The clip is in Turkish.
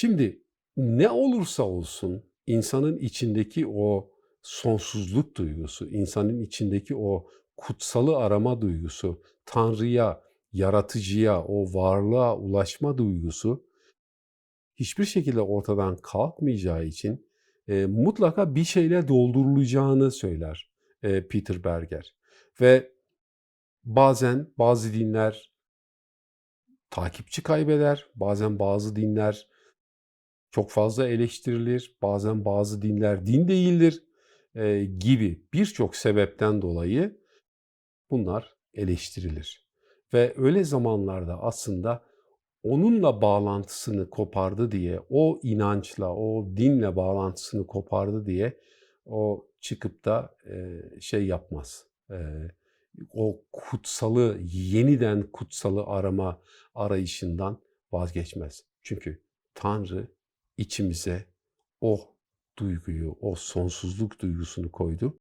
Şimdi ne olursa olsun insanın içindeki o sonsuzluk duygusu, insanın içindeki o kutsalı arama duygusu, Tanrı'ya, yaratıcıya, o varlığa ulaşma duygusu hiçbir şekilde ortadan kalkmayacağı için e, mutlaka bir şeyle doldurulacağını söyler e, Peter Berger. Ve bazen bazı dinler takipçi kaybeder, bazen bazı dinler çok fazla eleştirilir, bazen bazı dinler din değildir e, gibi birçok sebepten dolayı bunlar eleştirilir. Ve öyle zamanlarda aslında onunla bağlantısını kopardı diye, o inançla, o dinle bağlantısını kopardı diye o çıkıp da e, şey yapmaz. E, o kutsalı, yeniden kutsalı arama arayışından vazgeçmez. Çünkü Tanrı içimize o duyguyu, o sonsuzluk duygusunu koydu